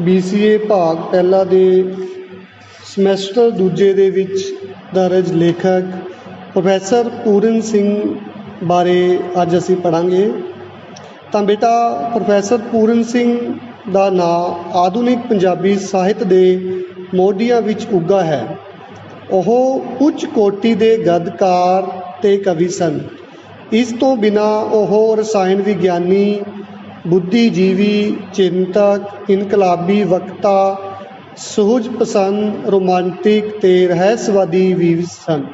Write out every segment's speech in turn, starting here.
BCA ਭਾਗ ਪਹਿਲਾ ਦੇ ਸਮੈਸਟਰ, ਦੂਜੇ ਦੇ ਵਿੱਚ ਦਰਜ ਲੇਖਕ ਪ੍ਰੋਫੈਸਰ ਪੂਰਨ ਸਿੰਘ ਬਾਰੇ ਅੱਜ ਅਸੀਂ ਪੜਾਂਗੇ ਤਾਂ ਬੇਟਾ, ਪ੍ਰੋਫੈਸਰ ਪੂਰਨ ਸਿੰਘ ਦਾ ਨਾਂ ਆਧੁਨਿਕ ਪੰਜਾਬੀ ਸਾਹਿਤ ਦੇ ਮੋਢੀਆਂ ਵਿੱਚ ਉੱਗਾ ਹੈ। ਉਹ ਉੱਚ ਕੋਟੀ ਦੇ ਗਦਕਾਰ ਤੇ ਕਵੀ ਸਨ। ਇਸ ਤੋਂ ਬਿਨਾ ਉਹ ਰਸਾਇਣ ਵਿਗਿਆਨੀ ਬੁੱਧੀਜੀਵੀ ਚਿੰਤਕ ਇਨਕਲਾਬੀ ਵਕਤਾ ਸੁਹਜ ਪਸੰਦ, ਰੋਮਾਂਟਿਕ ਤੇ ਰਹੱਸਵਾਦੀ ਵੀ ਸਨ।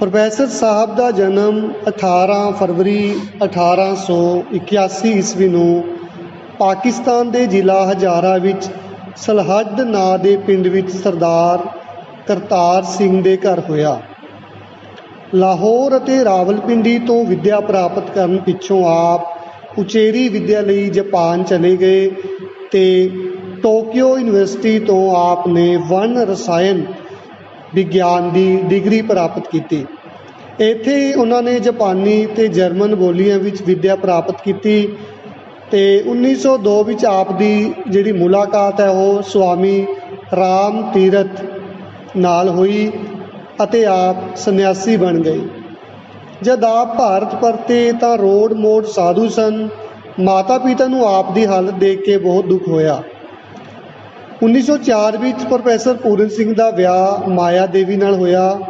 ਪ੍ਰੋਫੈਸਰ ਸਾਹਿਬ ਦਾ ਜਨਮ 18 ਫਰਵਰੀ 1881 ਈਸਵੀ ਨੂੰ ਪਾਕਿਸਤਾਨ ਦੇ ਜ਼ਿਲ੍ਹਾ ਹਜ਼ਾਰਾ ਵਿੱਚ ਸਲਹੱਡ ਨਾਂ ਦੇ ਪਿੰਡ ਵਿੱਚ ਸਰਦਾਰ ਕਰਤਾਰ ਸਿੰਘ ਦੇ ਘਰ ਹੋਇਆ। ਲਾਹੌਰ ਅਤੇ ਰਾਵਲਪਿੰਡੀ ਤੋਂ ਵਿੱਦਿਆ ਪ੍ਰਾਪਤ ਕਰਨ ਪਿੱਛੋਂ ਆਪ ਉਚੇਰੀ ਵਿੱਦਿਆ ਲਈ ਜਾਪਾਨ ਚਲੇ ਗਏ ਤੇ ਟੋਕੀਓ ਯੂਨੀਵਰਸਿਟੀ ਤੋਂ ਆਪ ਨੇ ਵਣ ਰਸਾਇਣ ਵਿਗਿਆਨ ਦੀ ਡਿਗਰੀ ਪ੍ਰਾਪਤ ਕੀਤੀ। ਇੱਥੇ ਉਹਨਾਂ ਨੇ ਜਾਪਾਨੀ ਤੇ ਜਰਮਨ ਬੋਲੀਆਂ ਵਿੱਚ ਵਿੱਦਿਆ ਪ੍ਰਾਪਤ ਕੀਤੀ ਤੇ 1902 ਵਿੱਚ ਆਪ ਦੀ ਜਿਹੜੀ ਮੁਲਾਕਾਤ ਹੈ ਉਹ ਸੁਆਮੀ ਰਾਮ ਤੀਰਥ ਨਾਲ ਹੋਈ ਅਤੇ ਆਪ ਸੰਨਿਆਸੀ ਬਣ ਗਏ। ਜਦ ਆਪ ਭਾਰਤ ਪਰਤੇ ਤਾਂ ਰੋਡ ਮੋੜ ਸਾਧੂ ਸਨ। ਮਾਤਾ ਪਿਤਾ ਨੂੰ ਆਪ ਦੀ ਹਾਲਤ ਦੇਖ ਕੇ ਬਹੁਤ ਦੁੱਖ ਹੋਇਆ। 1904 ਵਿੱਚ ਪ੍ਰੋਫੈਸਰ ਪੂਰਨ ਸਿੰਘ ਦਾ ਵਿਆਹ ਮਾਇਆ ਦੇਵੀ ਨਾਲ ਹੋਇਆ।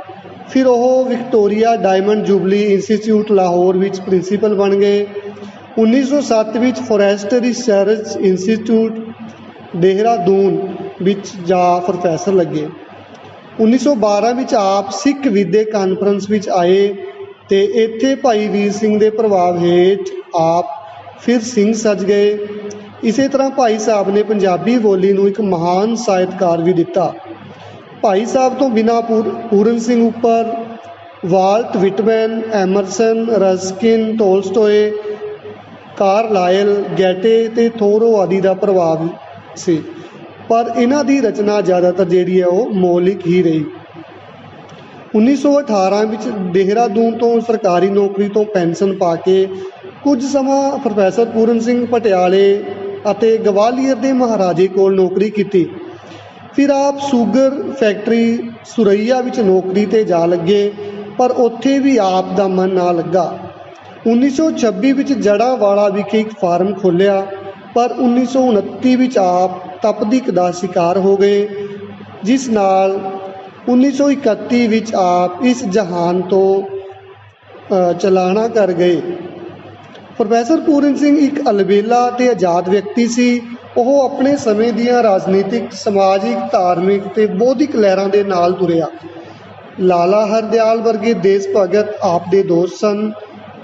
ਫਿਰ ਉਹ Victoria diamond jubilee institute Lahore ਵਿੱਚ ਪ੍ਰਿੰਸੀਪਲ ਬਣ ਗਏ। 1907 ਵਿੱਚ ਫੋਰੈਸਟ ਰਿਸਰਚ ਇੰਸਟੀਚਿਊਟ ਦੇਹਰਾਦੂਨ ਵਿੱਚ ਜਾ ਪ੍ਰੋਫੈਸਰ ਲੱਗੇ। 1912 ਵਿੱਚ ਆਪ ਸਿੱਖ ਵਿਦਿਅਕ ਕਾਨਫਰੰਸ ਵਿੱਚ ਆਏ। ਤੇ ਇੱਥੇ ਭਾਈ ਵੀਰ ਸਿੰਘ ਦੇ ਪ੍ਰਭਾਵ ਹੇਠ ਆਪ ਫਿਰ ਸਿੰਘ ਸਜ ਗਏ। ਇਸੇ ਤਰ੍ਹਾਂ ਭਾਈ ਸਾਹਿਬ ਨੇ ਪੰਜਾਬੀ ਬੋਲੀ ਨੂੰ ਇੱਕ ਮਹਾਨ ਸਾਹਿਤਕਾਰ ਵੀ ਦਿੱਤਾ। ਭਾਈ ਸਾਹਿਬ ਤੋਂ ਬਿਨਾਂ ਪੂਰ- ਪੂਰਨ ਸਿੰਘ ਉੱਪਰ Walt, Whitman, Emerson, Ruskin, Tolstoy Carlyle Goethe ਤੇ ਥੋਰੋ ਆਦਿ ਦਾ ਪ੍ਰਭਾਵ ਸੀ। ਪਰ ਇਹਨਾਂ ਦੀ ਰਚਨਾ ਜ਼ਿਆਦਾਤਰ ਜਿਹੜੀ ਹੈ ਉਹ ਮੌਲਿਕ ਹੀ ਰਹੀ। 1918 ਵਿੱਚ ਦੇਹਰਾਦੂਨ ਤੋਂ ਸਰਕਾਰੀ ਨੌਕਰੀ ਤੋਂ ਪੈਨਸ਼ਨ ਪਾ ਕੇ ਕੁਝ ਸਮਾਂ ਪ੍ਰੋਫੈਸਰ ਪੂਰਨ ਸਿੰਘ ਪਟਿਆਲੇ ਅਤੇ ਗਵਾਲੀਅਰ ਦੇ ਮਹਾਰਾਜੇ ਕੋਲ ਨੌਕਰੀ ਕੀਤੀ। ਫਿਰ ਆਪ ਸ਼ੂਗਰ ਫੈਕਟਰੀ ਸੁਰਈਆ ਵਿੱਚ ਨੌਕਰੀ ਤੇ ਜਾ ਲੱਗੇ, ਪਰ ਉੱਥੇ ਵੀ ਆਪ ਦਾ ਮਨ ਨਾ ਲੱਗਾ। 1926 ਵਿੱਚ ਜੜਾਵਾਲਾ ਵਿਖੇ ਇੱਕ ਫਾਰਮ ਖੋਲ੍ਹਿਆ, ਪਰ 1929 ਵਿੱਚ ਆਪ ਤਪਦਿਕ ਦਾ ਸ਼ਿਕਾਰ ਹੋ ਗਏ, ਜਿਸ ਨਾਲ 1931 ਵਿੱਚ ਆਪ ਇਸ ਜਹਾਨ ਤੋਂ ਅ, ਚਲਾਣਾ ਕਰ ਗਏ। ਪ੍ਰੋਫੈਸਰ ਪੂਰਨ ਸਿੰਘ ਇੱਕ ਅਲਬੇਲਾ ਤੇ ਆਜ਼ਾਦ ਵਿਅਕਤੀ ਸੀ। ਉਹ ਆਪਣੇ ਸਮੇਂ ਦੀਆਂ ਰਾਜਨੀਤਿਕ ਸਮਾਜਿਕ ਧਾਰਮਿਕ ਤੇ ਬੌਧਿਕ ਲਹਿਰਾਂ ਦੇ ਨਾਲ ਤੁਰਿਆ। ਲਾਲਾ ਹਰਦਿਆਲ ਵਰਗੇ ਦੇਸ਼ ਭਗਤ ਆਪ ਦੇ ਦੋਸਤ ਸਨ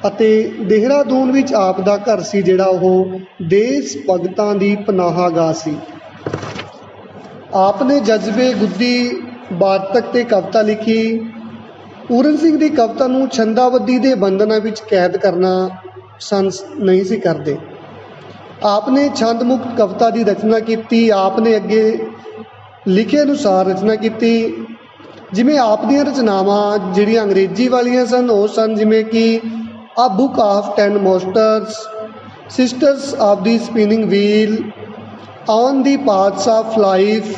ਅਤੇ ਦੇਹਰਾਦੂਨ ਵਿੱਚ ਆਪ ਦਾ ਘਰ ਸੀ ਜਿਹੜਾ ਉਹ ਦੇਸ਼ ਭਗਤਾਂ ਦੀ ਪਨਾਹਗਾਹ ਸੀ। ਆਪ ਨੇ ਜਜ਼ਬੇ ਗੁੱਦੀ ਵਾਰਤਕ ਤੇ ਕਵਿਤਾ ਲਿਖੀ। ਪੂਰਨ ਸਿੰਘ ਦੀ ਕਵਿਤਾ ਨੂੰ ਛੰਦਾਬੱਦੀ ਦੇ ਬੰਧਨਾਂ ਵਿੱਚ ਕੈਦ ਕਰਨਾ ਪਸੰਦ ਨਹੀਂ ਸੀ ਕਰਦੇ। ਆਪ ਨੇ ਛੰਦ ਮੁਕਤ ਕਵਿਤਾ ਦੀ ਰਚਨਾ ਕੀਤੀ ਆਪ ਨੇ ਅੱਗੇ ਲਿਖੇ ਅਨੁਸਾਰ ਰਚਨਾ ਕੀਤੀ। ਜਿਵੇਂ ਆਪ ਦੀਆਂ ਰਚਨਾਵਾਂ ਜਿਹੜੀਆਂ ਅੰਗਰੇਜ਼ੀ ਵਾਲੀਆਂ ਸਨ, ਉਹ ਸਨ ਜਿਵੇਂ ਕਿ ਆ book of 10 masters sisters of the spinning wheel on the paths of life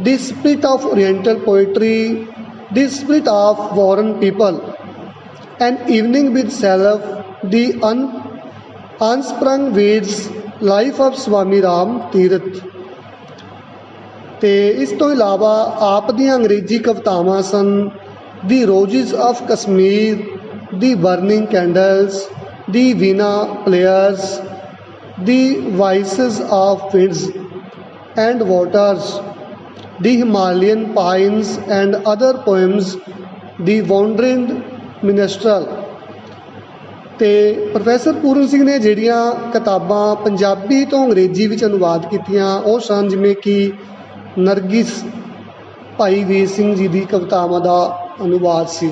the spirit of Oriental poetry, the spirit of foreign people, an evening with self, the un, unsprung weeds, life of Swami Ram Tirath. ਤੇ ਇਸ ਤੋਂ ਇਲਾਵਾ ਆਪ ਦੀਆਂ ਅੰਗਰੇਜ਼ੀ ਕਵਿਤਾਵਾਂ ਸਨ the roses of Kashmir the burning candles the veena players the vices of winds and waters, the Himalayan pines and other poems, the wandering minstrel. ਤੇ professor Puran Singh ਨੇ ਜਿਹੜੀਆਂ ਕਿਤਾਬਾਂ ਪੰਜਾਬੀ ਤੋਂ ਅੰਗਰੇਜ਼ੀ ਵਿੱਚ ਅਨੁਵਾਦ ਕੀਤੀਆਂ ਉਹ ਸਨ ਜਿਵੇਂ ਕਿ ਨਰਗਿਸ ਭਾਈ ਵੀਰ ਸਿੰਘ ਜੀ ਦੀ ਕਵਿਤਾਵਾਂ ਦਾ ਅਨੁਵਾਦ ਸੀ